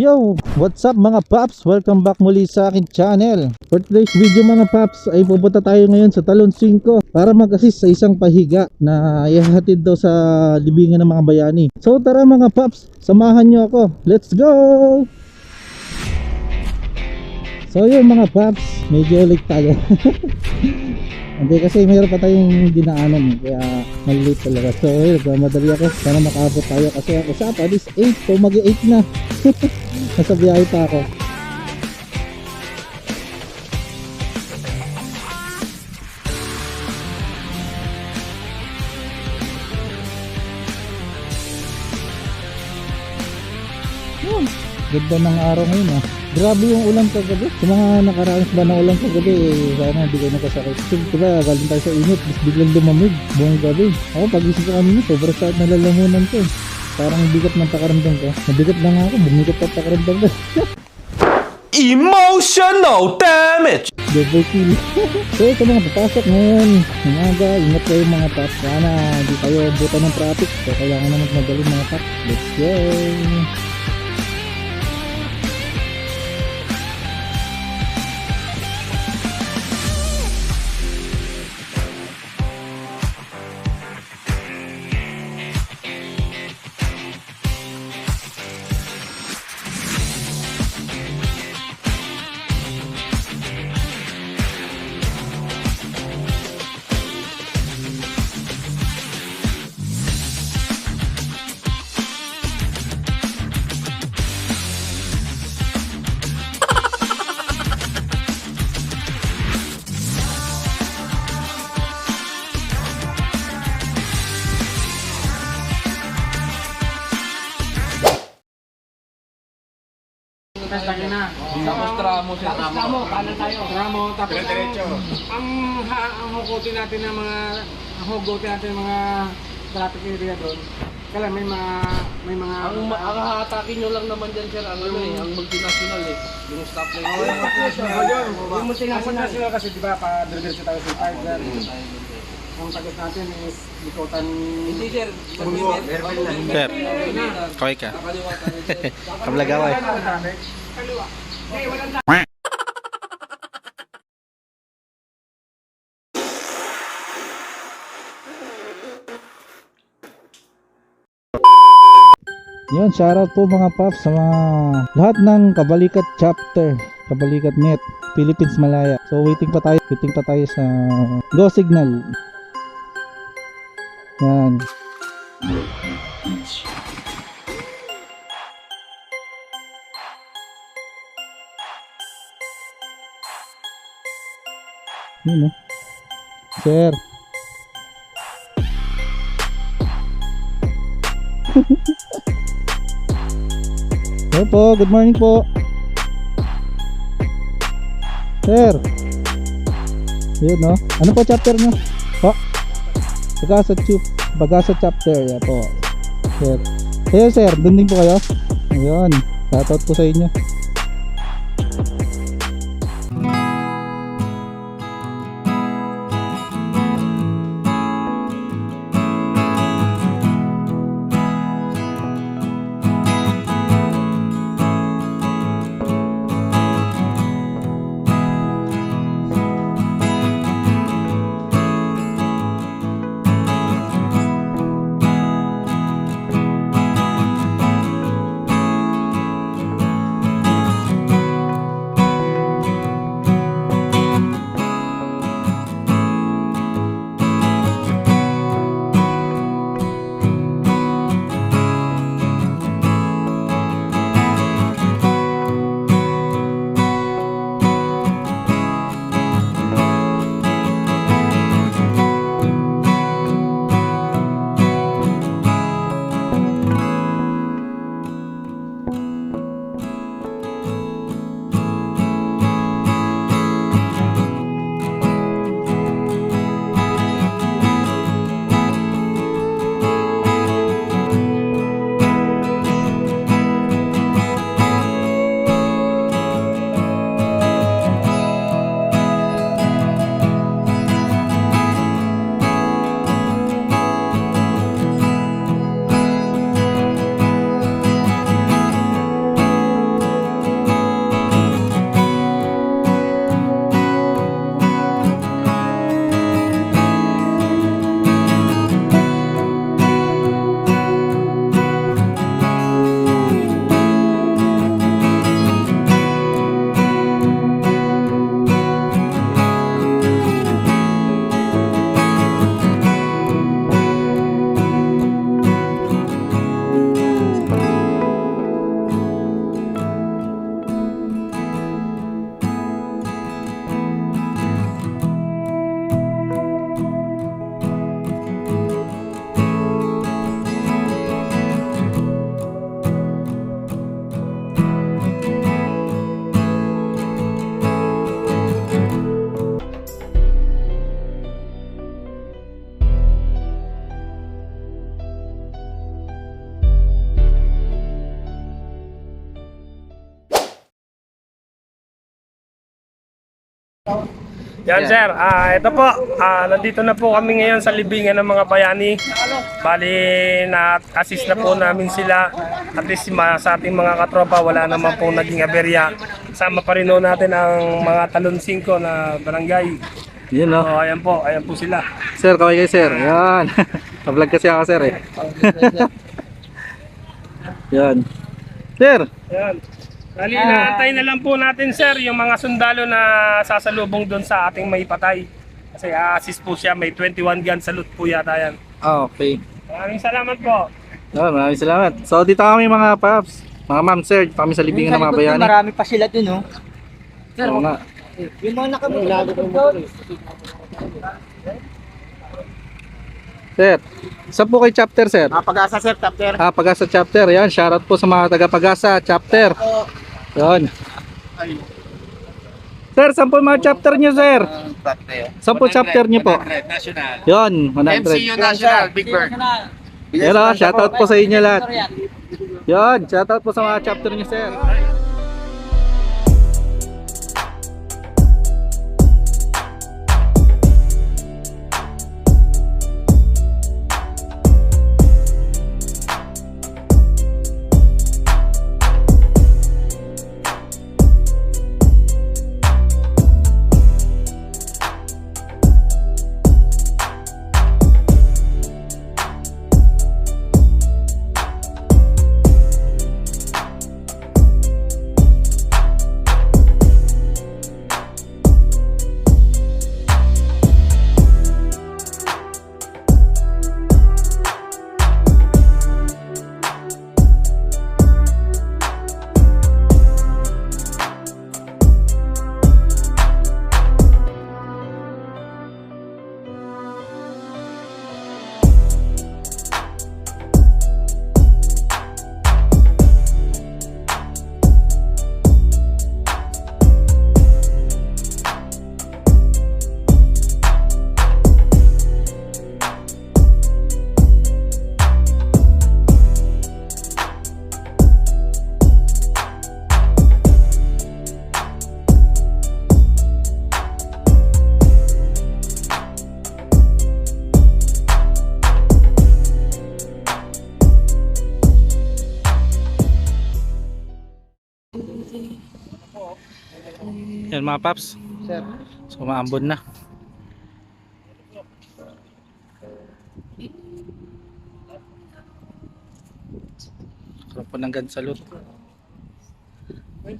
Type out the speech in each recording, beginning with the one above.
Yo! What's up mga paps? Welcome back muli sa akin channel. For today's video mga paps ay pupunta tayo ngayon sa Talon 5 para mag-assist sa isang pahiga na ihahatid daw sa libingan ng mga bayani. So tara mga paps, samahan nyo ako. Let's go! So yun mga paps, medyo late tayo. Hindi kasi mayroon pa tayong dinaanan eh, kaya malilate talaga. So yun, nagmamadali ako. Sana makaabot tayo kasi ako sa is 8, so mag-8 na. Nasa biyahe pa ako. Yun. Ganda ng araw ngayon ah. Grabe yung ulan kagabi. Sa mga nakaranas ba ng ulan kagabi, eh, sana hindi kayo nagkasakit. Kasi diba, galing tayo sa init, mas biglang lumamig buong gabi. Ako, pagising ko kanina, sobrang sakit na lalamunan ko. Parang bigat ng pakaramdam ko. Nabigat na nga ako, bumigat ang pakaramdam ko. Emotional damage! Double kill. so ito mga papasok ngayon. Umaga, ingat kayo mga paps. Sana hindi tayo buta ng traffic. So kailangan naman madali mga paps. Let's go! Tapos tayo na. Tapos tramo siya. Tapos tramo, kanan tayo. Tramo, tapos ang, ang, ha- ang hugutin natin ng mga, ang hugutin natin ng mga traffic area doon. Kaya may mga, may mga... Ang ma- ang hahatakin nyo lang naman dyan sir, ang ano eh, ang multinational eh. Yung stop line. Oh, yung multinational yun. Yung multinational kasi di ba, pa-diretso tayo sa there. Ang target natin is likotan... Hindi sir, Bungo. Sir, kaway ka. Kablagaway. Kaliwa. Hey, walang Yun, shoutout po mga paps sa mga lahat ng Kabalikat chapter, Kabalikat net, Philippines Malaya. So waiting pa tayo, waiting pa tayo sa Go Signal. Yan. Yun oh. Sir. Hello po, good morning po. Sir. Yun no. Ano po chapter nyo? Po. Bagasa chup. Bagasa chapter. Yan po. Sir. Sir, sir. Doon din po kayo? Ayun. Shoutout po sa inyo. Yan sir, ah ito po, ah nandito na po kami ngayon sa libingan ng mga bayani. Bali na assist na po namin sila. At least ma- sa ating mga katropa wala naman po naging aberya. Sama pa rin po natin ang mga talon 5 na barangay. Yun no. So ayan po, ayan po sila. Sir, kaway kayo sir. Yan. Pa-vlog kasi ako sir eh. Yan. Sir, Ayan. Bali, inaantay na lang po natin sir yung mga sundalo na sasalubong doon sa ating may patay. Kasi assist po siya, may 21 gun salute po yata yan. Ah, okay. Maraming salamat po. No, maraming salamat. So dito kami mga paps, mga ma'am sir, kami sa libingan ng mga bayani. Marami pa sila dun, oh. Oo nga. Yung mga nakamulago doon. Sir, saan po kay chapter sir? Ah, pag-asa sir, chapter. Ah, Pagasa chapter. Yan, shoutout po sa mga taga Pagasa chapter. Yan. Sir, saan po mga chapter niyo, sir? Saan po chapter niyo po? National. Yan, 100. National, Big Bird. Yan o, shoutout po sa inyo lahat. Yan, shoutout po sa mga chapter niyo, sir. Mga paps. Sir. So maambon na. Sarap po ng gansalot. You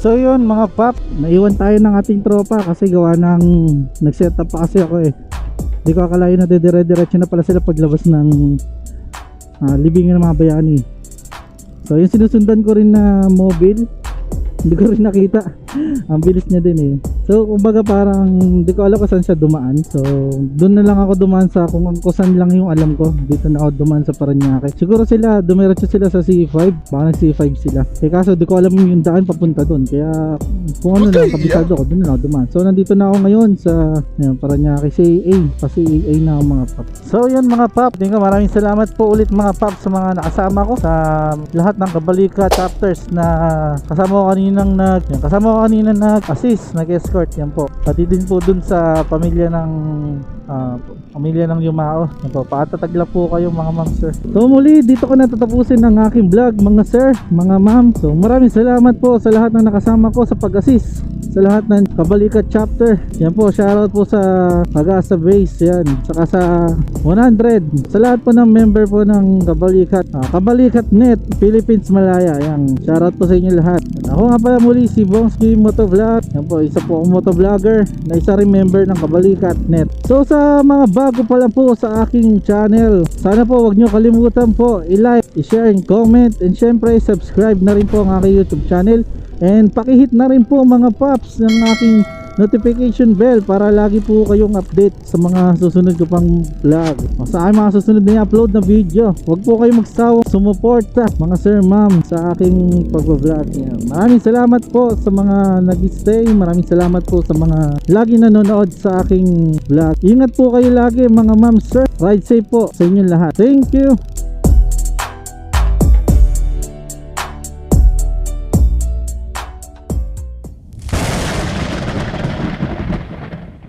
So yun mga pap, naiwan tayo ng ating tropa kasi gawa ng nag-set up pa kasi ako eh. Hindi ko akalain na dire-diretso na pala sila paglabas ng ah, libingan ng mga bayani. So yung sinusundan ko rin na mobile, Hindi ko rin nakita. Ang bilis niya din eh. So, kumbaga parang hindi ko alam kung saan siya dumaan. So, doon na lang ako dumaan sa kung, kung saan lang yung alam ko. Dito na ako dumaan sa Paranaque. Siguro sila, dumiretso sila sa C5. Baka nag C5 sila. Eh kaso, di ko alam yung daan papunta doon. Kaya, kung ano lang, kabisado ko, doon na ako dumaan. So, nandito na ako ngayon sa ayun, Paranaque CAA. Kasi AA na ako mga pap. So, yun mga pap. Ko, maraming salamat po ulit mga pap sa mga nakasama ko sa lahat ng Kabalika chapters na kasama ko kaninang nag kasama ko kanina nag-assist, nag-escort yan po. Pati din po dun sa pamilya ng ah, pamilya ng Yumao. Yan po, paatatagla po kayo mga ma'am sir. So muli, dito ko natatapusin ang aking vlog mga sir, mga ma'am. So maraming salamat po sa lahat ng nakasama ko sa pag-assist sa lahat ng Kabalikat chapter. Yan po, shoutout po sa Pagasa Base yan. Saka sa 100. Sa lahat po ng member po ng Kabalikat. ah, Kabalikat Net, Philippines Malaya. Yan. Shoutout po sa inyo lahat. Ako nga pala muli si Bongski Motovlog. Yan po, isa po akong motovlogger na isa rin member ng Kabalikat Net. So sa mga bago pa lang po sa aking channel, sana po wag nyo kalimutan po i-like, i-share, and comment, and syempre subscribe na rin po ang aking YouTube channel. And pakihit na rin po mga paps ng aking notification bell para lagi po kayong update sa mga susunod ko pang vlog. Sa aking mga susunod na i-upload na video. Huwag po kayong magsawa sumuporta mga sir ma'am sa aking. Yan. Maraming salamat po sa mga nag-stay. Maraming salamat po sa mga lagi nanonood sa aking vlog. Ingat po kayo lagi mga ma'am sir. Ride safe po sa inyong lahat. Thank you.